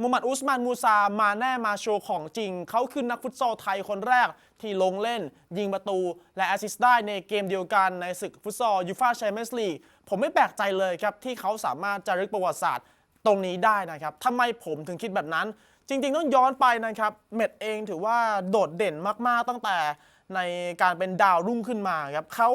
มูฮัมหมัดอุสมานมูซามาแน่มาโชว์ของจริง เขาคือนักฟุตซอลไทยคนแรกที่ลงเล่น ยิงประตู และแอสซิสต์ได้ในเกมเดียวกันในศึกฟุตซอลยูฟ่าแชมเปี้ยนส์ลีกผมไม่แปลกใจเลยครับ ที่เขาสามารถจารึกประวัติศาสตร์ตรงนี้ได้นะครับทำไมผมถึงคิดแบบนั้น จริง ๆ ต้องย้อนไปนะครับ เม็ดเองถือว่าโดดเด่นมากๆตั้งแต่ในการเป็นดาวรุ่งขึ้นมาครับเขา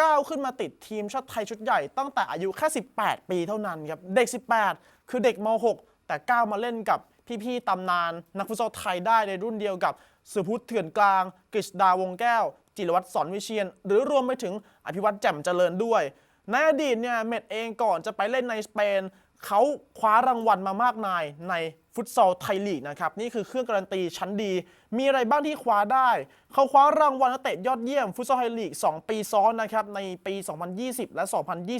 ก้าวขึ้นมาติดทีมชาติไทยชุดใหญ่ ตั้งแต่อายุแค่ 18 ปีเท่านั้นครับเด็ก 18 คือเด็กม .6 แต่ก้าวมาเล่นกับพี่ๆตำนานนักฟุตซอลไทยได้ในรุ่นเดียวกับสุพุทธเถื่อนกลาง กฤษดาวงแก้ว จิรวัตรสอนวิเชียน หรือรวมไปถึงอภิวัตรแจ่มเจริญด้วย ในอดีตเนี่ยเม็ดเองก่อนจะไปเล่นในสเปนเขาคว้ารางวัลมามากมายในฟุตซอลไทยลีกนะครับ นี่คือเครื่องการันตีชั้นดี มีอะไรบ้างที่คว้าได้ เขาคว้ารางวัลนักเตะยอดเยี่ยมฟุตซอลไทยลีก 2 ปีซ้อนนะครับ ในปี 2020 และ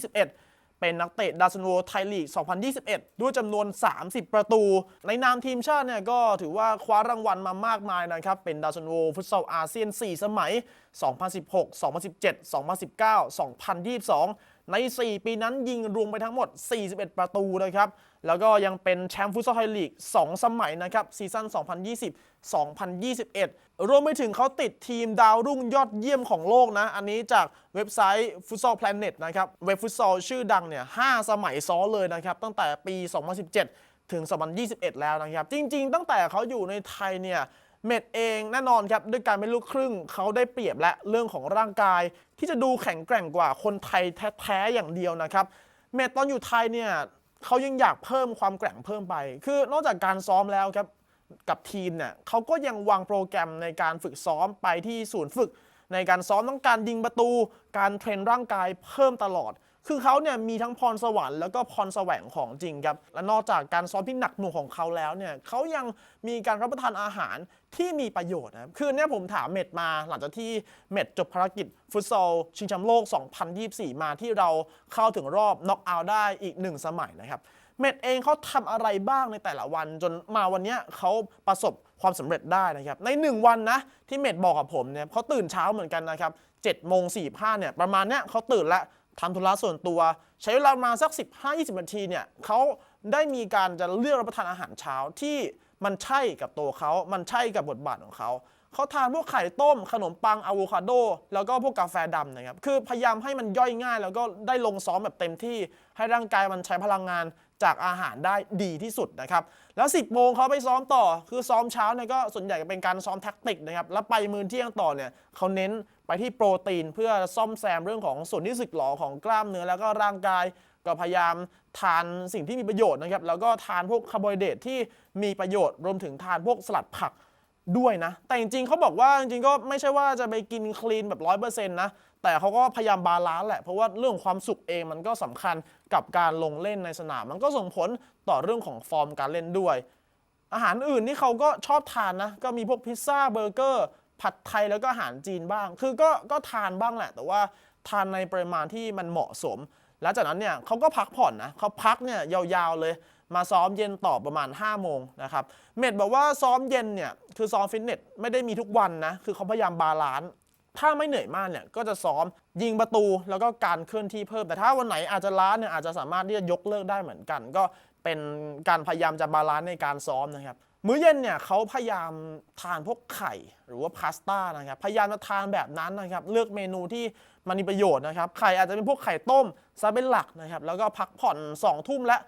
2021 เป็นนักเตะดาวซันโวไทยลีก 2021 ด้วยจำนวน 30 ประตู ในนามทีมชาติเนี่ยก็ถือว่าคว้ารางวัลมามากมายนะครับ เป็นดาวซันโวฟุตซอลอาเซียน 4 สมัย 2016 2017 2019 2022 ใน 4 ปีนั้นยิงรวมไปทั้งหมด 41 ประตูนะครับ แล้วก็ยังเป็นแชมป์ฟุตซอลไทยลีก 2 สมัยนะครับซีซั่น 2020-2021 รวมไปถึงเขาติดทีมดาวรุ่งยอดเยี่ยมของโลกนะ อันนี้จากเว็บไซต์ Futsal Planet นะครับ เว็บฟุตซอลชื่อดังเนี่ย 5 สมัยซ้อนเลยนะครับ ตั้งแต่ปี 2017 ถึง 2021 แล้วนะครับ จริง ๆ ตั้งแต่เขาอยู่ในไทยเนี่ย เมดเองแน่นอนครับด้วยการเป็นลูกครึ่งเขาได้เปรียบและเรื่องของร่างกาย ที่จะดูแข็งแกร่งกว่าคนไทยแท้ๆอย่างเดียวนะครับเมดตอนอยู่ไทยเนี่ยเขายังอยากเพิ่มความแกร่งเพิ่มไป คือนอกจากการซ้อมแล้วครับกับทีมเนี่ยเขาก็ยังวางโปรแกรมในการฝึกซ้อมไปที่ศูนย์ฝึก ในการซ้อมต้องการยิงประตู การเทรนร่างกายเพิ่มตลอด คือเขาเนี่ยมีทั้งพรสวรรค์แล้วก็พรแสวงของจริงครับ และนอกจากการซ้อมที่หนักหน่วงของเขาแล้วเนี่ยเขายังมีการรับประทานอาหารที่มีประโยชน์นะครับคือเนี่ยผมถามเม็ดมาหลังจากที่เม็ดจบภารกิจฟุตซอลชิงแชมป์โลก 2024 มาที่เราเข้าถึงรอบน็อกเอาท์ได้อีกหนึ่งสมัยนะครับเม็ดเองเขาทำอะไรบ้างในแต่ละวัน จนมาวันนี้เขาประสบความสำเร็จได้นะครับ ใน 1 วันนะที่เม็ดบอกกับผมเนี่ยเขาตื่นเช้าเหมือนกันนะครับ7โมง45เนี่ยประมาณเนี้ยเขาตื่นและ ทำธุระส่วนตัว ใช้เวลามาสัก 15-20 นาทีเนี่ยเขาได้มีการจะเลือกรับประทานอาหารเช้าที่มันใช่กับตัวเขา มันใช่กับบทบาทของเขา เขาทานพวกไข่ต้ม ขนมปังอะโวคาโด แล้วก็พวกกาแฟดำนะครับ คือพยายามให้มันย่อยง่าย แล้วก็ได้ลงซ้อมแบบเต็มที่ ให้ร่างกายมันใช้พลังงานจากอาหารได้ดีที่สุดนะครับ แล้ว 10 โมงเขาไปซ้อมต่อ คือซ้อมเช้าเนี่ยก็ส่วนใหญ่จะเป็นการซ้อมแท็กติกนะครับ แล้วไปมื้อเที่ยงต่อเนี่ยเขาเน้นไปที่โปรตีนเพื่อซ่อมแซมเรื่องของส่วนที่สึกหรอของกล้ามเนื้อแล้วก็ร่างกายก็พยายามทานสิ่งที่มีประโยชน์นะครับ แล้วก็ทานพวกคาร์โบไฮเดรตที่มีประโยชน์ รวมถึงทานพวกสลัดผัก ด้วยนะ แต่จริงๆเขาบอกว่าจริงๆก็ไม่ใช่ว่าจะไปกินคลีนแบบร้อยเปอร์เซ็นต์นะ แต่เขาก็พยายามบาลานซ์แหละ เพราะว่าเรื่องความสุขเองมันก็สำคัญกับการลงเล่นในสนาม มันก็ส่งผลต่อเรื่องของฟอร์มการเล่นด้วย อาหารอื่นที่เขาก็ชอบทานนะ ก็มีพวกพิซซ่าเบอร์เกอร์ผัดไทยแล้วก็อาหารจีนบ้าง คือก็ก็ทานบ้างแหละ แต่ว่าทานในปริมาณที่มันเหมาะสม แล้วจากนั้นเนี่ยเขาก็พักผ่อนนะเขาพักเนี่ยยาวๆเลย มาซ้อมเย็นต่อประมาณ 5 โมงนะครับ เมดบอกว่าซ้อมเย็นเนี่ยคือซ้อมฟิตเนสไม่ได้มีทุกวันนะ คือเขาพยายามบาลานซ์ถ้าไม่เหนื่อยมากเนี่ยก็จะซ้อมยิงประตูแล้วก็การเคลื่อนที่เพิ่ม แต่ถ้าวันไหนอาจจะล้าเนี่ยอาจจะสามารถที่จะยกเลิกได้เหมือนกัน ก็เป็นการพยายามจะบาลานซ์ในการซ้อมนะครับมื้อเย็นเนี่ยเขาพยายามทานพวกไข่หรือว่าพาสต้านะครับพยายามจะทานแบบนั้นนะครับเลือกเมนูที่มันมีประโยชน์นะครับไข่อาจจะเป็นพวกไข่ต้มซะเป็นหลักนะครับแล้วก็พักผ่อน2ทุ่มและ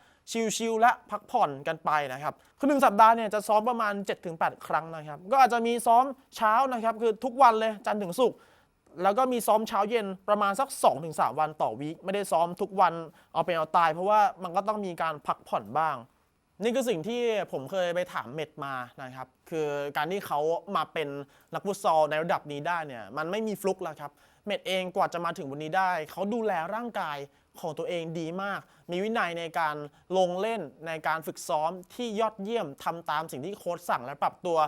ชิลๆและพักผ่อนกันไปนะครับ คือหนึ่งสัปดาห์เนี่ยจะซ้อมประมาณ 7-8 ครั้งนะครับ ก็อาจจะมีซ้อมเช้านะครับ คือทุกวันเลยจันทร์ถึงศุกร์แล้วก็มีซ้อมเช้าเย็นประมาณสัก 2-3 วันต่อวีคไม่ได้ซ้อมทุกวันเอาเป็นเอาตาย เพราะว่ามันก็ต้องมีการพักผ่อนบ้าง นี่คือสิ่งที่ผมเคยไปถามเม็ดมานะครับ คือการที่เขามาเป็นนักฟุตซอลในระดับนี้ได้เนี่ยมันไม่มีฟลุกแล้วครับ เม็ดเองกว่าจะมาถึงวันนี้ได้ เขาดูแลร่างกายของตัวเองดีมาก มีวินัยในการลงเล่นในการฝึกซ้อมที่ยอดเยี่ยมทำตามสิ่งที่โค้ชสั่งและปรับตัว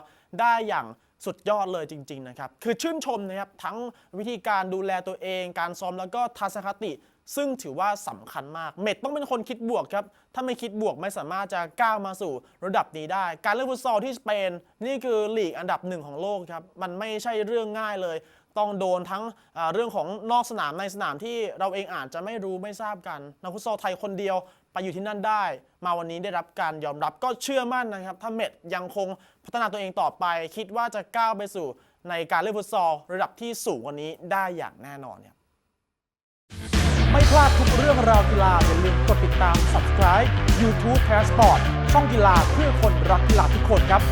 ได้อย่าง สุดยอดเลยจริง ๆ นะครับ คือชื่นชมนะครับ ทั้งวิธีการดูแลตัวเอง การซ้อมแล้วก็ทัศนคติ ซึ่งถือว่าสำคัญมาก เมดต้องเป็นคนคิดบวกครับ ถ้าไม่คิดบวกไม่สามารถจะก้าวมาสู่ระดับนี้ได้ การเล่นฟุตซอลที่สเปนนี่คือลีกอันดับหนึ่งของโลกครับ มันไม่ใช่เรื่องง่ายเลย ต้องโดนทั้งเรื่องของนอกสนามในสนามที่เราเองอาจจะไม่รู้ไม่ทราบกันนักฟุตซอลไทยคนเดียว ไปอยู่ที่นั่นได้ มาวันนี้ได้รับการยอมรับก็เชื่อมั่นนะครับ ถ้าเม็ดยังคงพัฒนาตัวเองต่อไป คิดว่าจะก้าวไปสู่ในการเล่นฟุตซอลระดับที่สูงกว่านี้ได้อย่างแน่นอนครับไม่พลาดทุกเรื่องราวกีฬาอย่าลืมกดติดตาม subscribe YouTube Passport ช่องกีฬาเพื่อคนรักกีฬาทุกคนครับ